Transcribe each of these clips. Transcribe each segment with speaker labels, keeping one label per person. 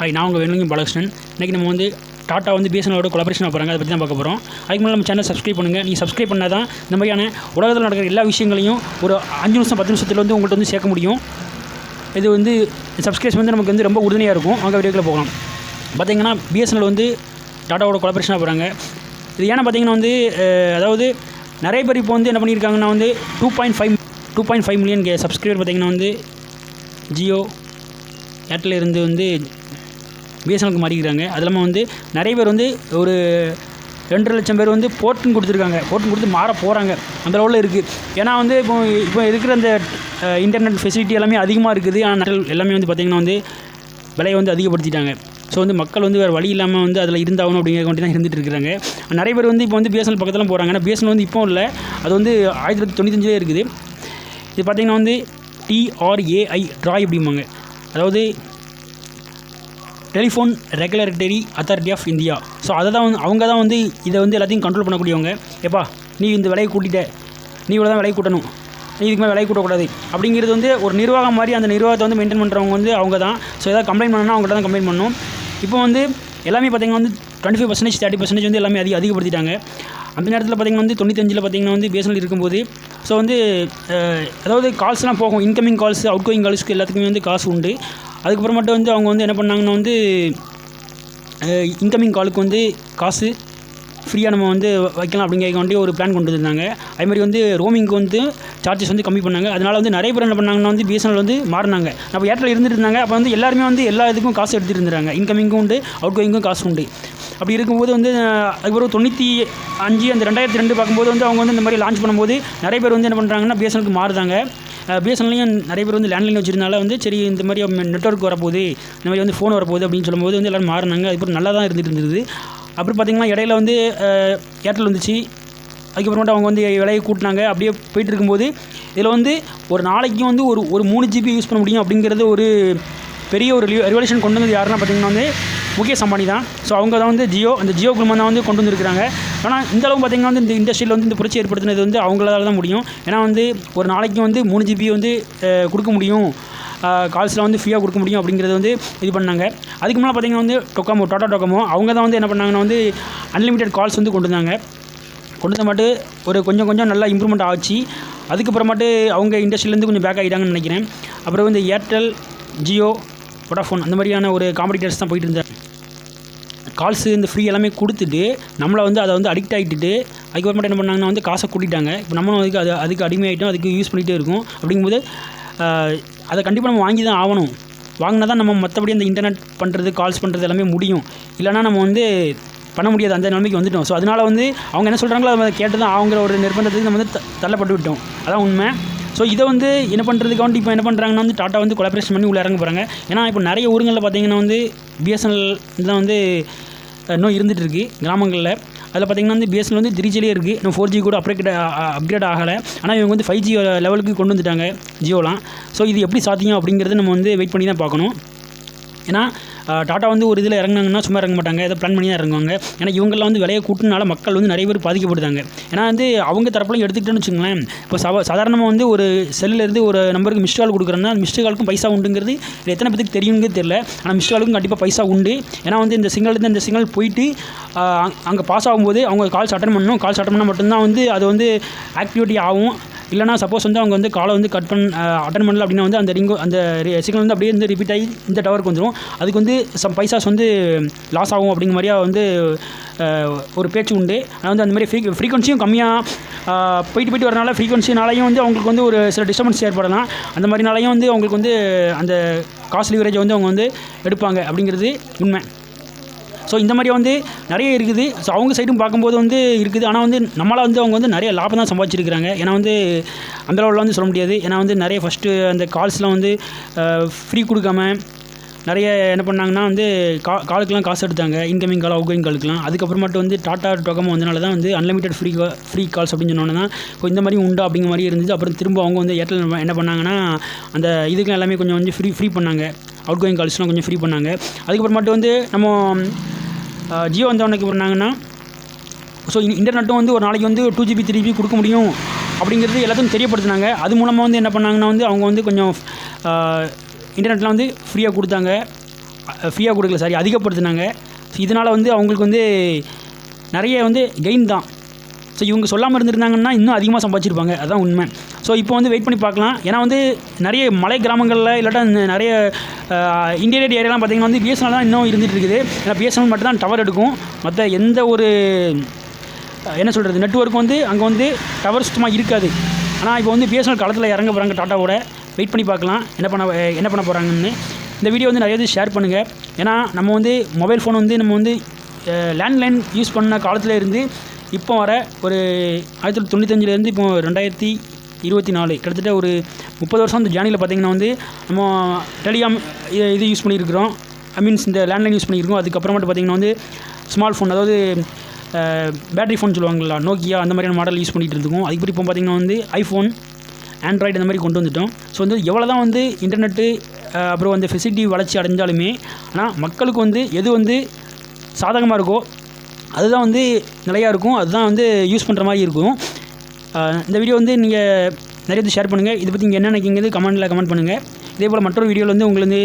Speaker 1: Hi நான் உங்கள் வேணுங்க பாலகிருஷ்ணன். இன்றைக்கி நம்ம வந்து டாட்டா வந்து பிஎஸ்என்எலோட கொலாபரேஷன் போகிறாங்க அதை பற்றி தான் பார்க்க போகிறோம் அதுக்கு முன்னாடி நம்ம சேனல் சப்ஸ்கிரைப் பண்ணுங்கள் நீங்கள் சப்ஸ்கிரைப் பண்ணால் தான் இந்த மாதிரியான உலகத்தில் நடக்கிற எல்லா விஷயங்களையும் ஒரு அஞ்சு நிமிஷம் பத்து நிமிஷத்தில் வந்து உங்கள்கிட்ட வந்து சேர்க்க முடியும். இது வந்து சப்ஸ்கிரைப்ஸ் வந்து நமக்கு வந்து ரொம்ப உறுதுணையாக இருக்கும். அங்கே வீடியோக்கில் போகலாம். பார்த்தீங்கன்னா பிஎஸ்என்எல் வந்து டாட்டாவோட கொலாபரேஷனாக போகிறாங்க இது ஏன்னா பார்த்தீங்கன்னா வந்து அதாவது நிறைய பேர் இப்போ வந்து என்ன பண்ணியிருக்காங்கன்னா வந்து two point five two point five million subscriber பார்த்தீங்கன்னா வந்து ஜியோ ஏர்டெல் இருந்து வந்து பிஎஸ்என்எலுக்கு மாறிக்கிறாங்க அது இல்லாமல் வந்து நிறைய பேர் வந்து ஒரு ரெண்டரை லட்சம் பேர் வந்து போர்ட்டுன்னு கொடுத்துருக்காங்க. போர்ட்டுன்னு கொடுத்து மாற போகிறாங்க அந்த லெவலில் இருக்குது ஏன்னா வந்து இப்போ இப்போ இருக்கிற அந்த இன்டர்நெட் ஃபெசிலிட்டி எல்லாமே அதிகமாக இருக்குது. ஆனால் எல்லாமே வந்து பார்த்திங்கன்னா வந்து விலையை வந்து அதிகப்படுத்திட்டாங்க. ஸோ வந்து மக்கள் வந்து வேறு வழி இல்லாமல் வந்து அதில் இருந்தாகணும் அப்படிங்கிற கொண்டு தான் இருந்துட்டு இருக்கிறாங்க. நிறைய பேர் வந்து இப்போ வந்து பிஎஸ்என்எல் பக்கத்தில் போகிறாங்க ஆனால் பிஎஸ்என்எல் வந்து இப்போ இல்லை. அது வந்து ஆயிரத்தி தொள்ளாயிரத்தி தொண்ணூத்தஞ்சிலே இருக்குது. இது பார்த்திங்கன்னா வந்து டிஆர்ஏஐ ட்ராய் அப்படிம்பாங்க. அதாவது telephone regulatory authority of India. So அதை தான் வந்து அவங்க தான் வந்து இதை வந்து எல்லாத்தையும் கண்ட்ரோல் பண்ணக்கூடியவங்க. எப்பா நீ இந்த விலையை கூட்டிட்ட. நீ இவ்வளோ தான் விலை கூட்டணும். நீ இதுக்கு மேலே விலை கூட்டக்கூடாது. அப்படிங்கிறது வந்து ஒரு நிர்வாகம் மாதிரி அந்த நிர்வாகத்தை வந்து மெயின்டைன் பண்ணுறவங்க வந்து அவங்க தான். ஸோ எதாவது கம்ப்ளைண்ட் பண்ணணும்னா அவங்கள்ட்ட தான் கம்ப்ளைண்ட் பண்ணணும் இப்போ வந்து எல்லாமே பார்த்திங்கன்னா வந்து twenty five percentage thirty percentage வந்து எல்லாமே அதிக அதிகப்படுத்திட்டாங்க. அந்த நேரத்தில் பார்த்திங்கன்னா வந்து தொண்ணூத்தஞ்சில் பார்த்திங்கன்னா வந்து பிஎஸ்என்எல் இருக்கும்போது ஸோ வந்து அதாவது கால்ஸ்லாம் போகும். இன்கமிங் கால்ஸ் அவுட் கோயிங் கால்ஸ்க்கு எல்லாத்துக்குமே வந்து காசு உண்டு. அதுக்கப்புறமேட்டு வந்து அவங்க வந்து என்ன பண்ணாங்கன்னா வந்து இன்கமிங் காலுக்கு வந்து காசு ஃப்ரீயாக நம்ம வந்து வைக்கலாம் அப்படிங்கிற வேண்டி ஒரு பிளான் கொண்டு வந்திருந்தாங்க. அதுமாதிரி வந்து ரோமிங்க்கு வந்து சார்ஜஸ் வந்து கம்மி பண்ணாங்க. அதனால் வந்து நிறைய பேர் என்ன பண்ணாங்கன்னா வந்து பிஎஸ்என்எல் வந்து மாறினாங்க. நம்ம ஏர்டெல் இருந்துட்டு இருந்தாங்க. அப்போ வந்து எல்லாருமே வந்து எல்லா இதுக்கும் காசு எடுத்துகிட்டு இருந்தாங்க. இன்கமிங்கும் உண்டு அவுட் கோயிங்கும் காசு உண்டு. அப்படி இருக்கும்போது வந்து அதுக்கப்புறம் தொண்ணூற்றி அஞ்சு அந்த ரெண்டாயிரத்தி ரெண்டு பார்க்கும்போது வந்து அவங்க வந்து இந்த மாதிரி லான்ச் பண்ணும்போது நிறைய பேர் வந்து என்ன பண்ணுறாங்கன்னா பிஎஸ்என்எலுக்கு மாறுதாங்க. பிஎஸ்என்எல்லையும் நிறைய பேர் வந்து லேண்ட்லைன் வச்சிருந்தால வந்து சரி இந்த மாதிரி நெட்ஒர்க் வரப்போகுது இந்த மாதிரி வந்து ஃபோன் வரப்போகுது அப்படின்னு சொல்லும்போது வந்து எல்லோரும் மாறினாங்க. அதுக்கப்புறம் நல்லா தான் இருந்துட்டு இருந்தது. அப்புறம் பார்த்திங்கன்னா இடையில வந்து ஏர்டெல் வந்துச்சு. அதுக்கப்புறமேட்டு அவங்க வந்து விலையை கூட்டினாங்க. அப்படியே போயிட்டு இருக்கும்போது இதில் வந்து ஒரு நாளைக்கு வந்து ஒரு ஒரு மூணு ஜிபி யூஸ் பண்ண முடியும் அப்படிங்கிறது ஒரு பெரிய ஒரு ரெவல்யூஷன் கொண்டு வந்தது யாருன்னா பார்த்தீங்கன்னா வந்து முகேஷ் அம்பானி தான். ஸோ அவங்க தான் வந்து ஜியோ அந்த ஜியோ குழுமம் தான் வந்து கொண்டு வந்திருக்கிறாங்க. ஆனால் இந்த பார்த்திங்கன்னா வந்து இந்த இண்டஸ்ட்ரியில் வந்து இந்த புரட்சி ஏற்படுத்தினது வந்து அவங்களால தான் முடியும். ஏன்னா வந்து ஒரு நாளைக்கு வந்து மூணு ஜிபி வந்து கொடுக்க முடியும். கால்ஸில் வந்து ஃப்ரீயாக கொடுக்க முடியும் அப்படிங்கிறது வந்து இது பண்ணாங்க. அதுக்கு முன்னால் பார்த்தீங்கன்னா வந்து டொக்காமோ டாடா டொக்காமோ அவங்க தான் வந்து என்ன பண்ணாங்கன்னா வந்து அன்லிமிட்டெட் கால்ஸ் வந்து கொண்டு வந்தாங்க. கொண்டு வந்த மாட்டு ஒரு கொஞ்சம் கொஞ்சம் நல்லா இம்ப்ரூவ்மெண்ட் ஆச்சு. அதுக்கப்புறமாட்டு அவங்க இண்டஸ்ட்ரியிலேருந்து கொஞ்சம் பேக் ஆகிட்டாங்கன்னு நினைக்கிறேன். அப்புறம் வந்து ஏர்டெல் ஜியோ வோடாஃபோன் அந்த மாதிரியான ஒரு காம்படிட்டர்ஸ் தான் போயிட்டு இருந்தார் கால்ஸு இந்த ஃப்ரீ எல்லாமே கொடுத்துட்டு நம்மளை வந்து அதை வந்து அடிக்ட் ஆகிட்டு அதுக்கப்புறமேட்டு என்ன பண்ணாங்கன்னா வந்து காசை கூட்டிட்டாங்க. இப்போ நம்மளும் அதுக்கு அது அதுக்கு அடிமையாகிட்டோம் அதுக்கு யூஸ் பண்ணிகிட்டே இருக்கும். அப்படிங்கும்போது அதை கண்டிப்பாக நம்ம வாங்கி தான் ஆகணும். வாங்கினா தான் நம்ம மற்றபடி அந்த இன்டர்நெட் பண்ணுறது கால்ஸ் பண்ணுறது எல்லாமே முடியும். இல்லைனா நம்ம வந்து பண்ண முடியாது அந்த நிலைமைக்கு வந்துட்டோம். ஸோ அதனால் வந்து அவங்க என்ன சொல்கிறாங்களோ அதை கேட்டு தான் அவங்கள ஒரு நிர்பந்தத்துக்கு நம்ம வந்து த- தள்ளப்பட்டு விட்டோம் அதான் உண்மை. ஸோ இதை வந்து என்ன பண்ணுறதுக்கு வந்து இப்போ என்ன பண்ணுறாங்கன்னா வந்து டாட்டா வந்து கொலாபரேஷன் பண்ணி உள்ளே இறங்க போகிறாங்க ஏன்னா இப்போ நிறைய ஊருங்களில் பார்த்தீங்கன்னா வந்து பிஎஸ்என்எல் தான் வந்து இன்னும் இருந்துகிட்டு இருக்குது கிராமங்களில். அதில் பார்த்தீங்கன்னா வந்து பிஎஸ்என்எல் வந்து த்ரீஜிலே இருக்குது இன்னும் ஃபோர் ஜி கூட அப்கிரேட் அப்கிரேட் ஆகலை. ஆனால் இவங்க வந்து ஃபைவ் ஜி லெவலுக்கு கொண்டு வந்துட்டாங்க ஜியோலாம் ஸோ இது எப்படி சாத்தியம் அப்படிங்கிறது நம்ம வந்து வெயிட் பண்ணி தான் பார்க்கணும். ஏன்னா டாட்டா வந்து ஒரு இதில் இறங்குனாங்கன்னா சும்மா இறங்க மாட்டாங்க. ஏதோ பிளான் பண்ணி தான் இறங்குவாங்க. ஏன்னா இவங்கெல்லாம் வந்து விலையை கூட்டினால மக்கள் வந்து நிறைய பேர் பாதிக்கப்படுதாங்க. ஏன்னா வந்து அவங்க தரப்புலாம் எடுத்துக்கிட்டோன்னு வச்சுங்களேன் இப்போ சவ சாதாரணமாக வந்து ஒரு செல்லிலேருந்து ஒரு நம்பருக்கு மிஸ்டு கால் கொடுக்குறோன்னா அந்த மிஸ்ட் காலுக்கும் பைசா உண்டுங்கிறது இது எத்தனை பேருக்கு தெரியுங்கிறது தெரியல. ஆனால் மிஸ்டு காலுக்கும் கண்டிப்பாக பைசா உண்டு. ஏன்னா வந்து இந்த சிக்னல்லேருந்து இந்த சிங்கல் போயிட்டு அங்கே பாஸ் ஆகும்போது அவங்க கால்ஸ் அட்டன் பண்ணணும். கால்ஸ் அட்டன் பண்ணால் மட்டும்தான் வந்து அது வந்து ஆக்டிவிட்டி ஆகும். இல்லைனா சப்போஸ் வந்து அவங்க வந்து காலை வந்து கட் பண்ண அட்டன் பண்ணல அப்படின்னா வந்து அந்த ரிங்கோ அந்த சிக்னல் வந்து அப்படியே வந்து ரிப்பீட் ஆகி இந்த டவருக்கு வந்துடும் அதுக்கு வந்து சம் பைசாஸ் வந்து லாஸ் ஆகும் அப்படிங்கிற மாதிரியா வந்து ஒரு பேச்சு உண்டு. ஆனால் வந்து அந்த மாதிரி ஃப்ரீ ஃப்ரீக்வன்சியும் கம்மியாக போயிட்டு போயிட்டு வரனால ஃப்ரீக்வன்சினாலையும் வந்து அவங்களுக்கு வந்து ஒரு சில டிஸ்டர்பன்ஸ் ஏற்படலாம். அந்த மாதிரினாலையும் வந்து அவங்களுக்கு வந்து அந்த காஸ்ட் லிவரேஜை வந்து அவங்க வந்து எடுப்பாங்க அப்படிங்கிறது உண்மை. ஸோ இந்த மாதிரி வந்து நிறைய இருக்குது. ஸோ அவங்க சைடும் பார்க்கும்போது வந்து இருக்குது. ஆனால் வந்து நம்மளால் வந்து அவங்க வந்து நிறைய லாபம் தான் சம்பாதிச்சிருக்கிறாங்க. ஏன்னா வந்து அந்த லெவலில் வந்து சொல்ல முடியாது. ஏன்னா வந்து நிறைய ஃபஸ்ட்டு அந்த கால்ஸ்லாம் வந்து ஃப்ரீ கொடுக்காம நிறைய என்ன பண்ணாங்கன்னா வந்து கா காலுக்கெலாம் காசு எடுத்தாங்க. இன்கமிங் கால் அவுட்கோயிங் காலுக்குலாம் மட்டும் வந்து டாட்டா டொக்கமோ வந்தனால தான் வந்து அன்லிமிட்டட் ஃப்ரீ ஃப்ரீ கால்ஸ் அப்படின்னு சொன்னோன்னா தான் இந்த மாதிரி உண்டா அப்படிங்கிற மாதிரி இருந்துச்சு அப்புறம் திரும்ப அவங்க வந்து ஏர்டெல் என்ன பண்ணாங்கன்னா அந்த இதுக்கெலாம் எல்லாமே கொஞ்சம் வந்து ஃப்ரீ ஃப்ரீ பண்ணாங்க. அவுட் கோயிங் கால்ஸ்லாம் கொஞ்சம் ஃப்ரீ பண்ணாங்க. அதுக்கப்புறமாட்டு வந்து நம்ம ஜியோ வந்தவனுக்கு பண்ணாங்கன்னா ஸோ இன்டர்நெட்டும் வந்து ஒரு நாளைக்கு வந்து டூ ஜிபி த்ரீ ஜிபி கொடுக்க முடியும் அப்படிங்கிறது எல்லாத்தையும் தெரியப்படுத்தினாங்க. அது மூலமாக வந்து என்ன பண்ணாங்கன்னா வந்து அவங்க வந்து கொஞ்சம் இன்டர்நெட்டில் வந்து ஃப்ரீயாக கொடுத்தாங்க. ஃப்ரீயாக கொடுக்கல சாரி அதிகப்படுத்தினாங்க. ஸோ இதனால் வந்து அவங்களுக்கு வந்து நிறைய வந்து கெயின் தான். ஸோ இவங்க சொல்லாமல் இருந்திருந்தாங்கன்னா இன்னும் அதிகமாக சம்பாதிச்சிருப்பாங்க. அதான் உண்மை. ஸோ இப்போ வந்து வெயிட் பண்ணி பார்க்கலாம். ஏன்னா வந்து நிறைய மலை கிராமங்களில் இல்லாட்டா இந்த நிறைய இன்டீரியர் ஏரியாலாம் பார்த்தீங்கன்னா வந்து பிஎஸ்என்எல் தான் இன்னும் இருந்துகிட்டு இருக்குது ஏன்னா பிஎஸ்என்எல் மட்டும் தான் டவர் எடுக்கும். மற்ற எந்த ஒரு என்ன சொல்கிறது நெட்ஒர்க் வந்து அங்கே வந்து டவர் சுத்தமாக இருக்காது. ஆனால் இப்போ வந்து பிஎஸ்என்எல் காலத்தில் இறங்க போகிறாங்க டாட்டாவோட. வெயிட் பண்ணி பார்க்கலாம். என்ன பண்ண என்ன பண்ண போகிறாங்கன்னு இந்த வீடியோ வந்து நிறைய இது ஷேர் பண்ணுங்கள் ஏன்னா நம்ம வந்து மொபைல் ஃபோன் வந்து நம்ம வந்து லேண்ட்லைன் யூஸ் பண்ண காலத்தில் இருந்து இப்போ வர ஒரு ஆயிரத்தி தொள்ளாயிரத்தி தொண்ணூத்தஞ்சிலேருந்து இப்போ ரெண்டாயிரத்தி இருபத்தி நாலு கிட்டத்தட்ட ஒரு முப்பது வருஷம் அந்த ஜேர்னியில் பார்த்தீங்கன்னா வந்து நம்ம டெலிகாம் இது இது யூஸ் பண்ணியிருக்கிறோம். ஐ மீன்ஸ் இந்த லேண்ட்லைன் யூஸ் பண்ணியிருக்கோம். அதுக்கப்புறமேட்டு பார்த்தீங்கன்னா வந்து ஸ்மால் ஃபோன் அதாவது பேட்டரி ஃபோன் சொல்லுவாங்களா நோக்கியா அந்த மாதிரியான மாடல் யூஸ் பண்ணிகிட்டு இருக்கோம் அதுக்கு இப்போ பார்த்தீங்கன்னா வந்து ஐஃபோன் ஆண்ட்ராய்டு இந்த மாதிரி கொண்டு வந்துட்டோம். ஸோ வந்து எவ்வளோ தான் வந்து இன்டர்நெட்டு அப்புறம் வந்து ஃபெசிலிட்டி வளர்ச்சி அடைஞ்சாலுமே ஆனால் மக்களுக்கு வந்து எது வந்து சாதகமாக இருக்கோ அதுதான் வந்து நிறையா இருக்கும். அதுதான் வந்து யூஸ் பண்ணுற மாதிரி இருக்கும். இந்த வீடியோ வந்து நீங்கள் நிறைய பேர் ஷேர் பண்ணுங்கள் இதை பற்றி நீங்கள் என்ன நினைக்கிங்கிறது கமெண்ட்டில் கமெண்ட் பண்ணுங்கள் இதே போல் மற்றொரு வீடியோவில் வந்து உங்களுக்கு உங்களை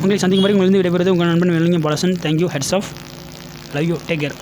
Speaker 1: உங்களுக்கு சந்திக்கும் மாதிரி உங்களுக்கு வந்து உங்கள் நண்பன் வெள்ளிங்க பாலசன். Thank you heads off love you take care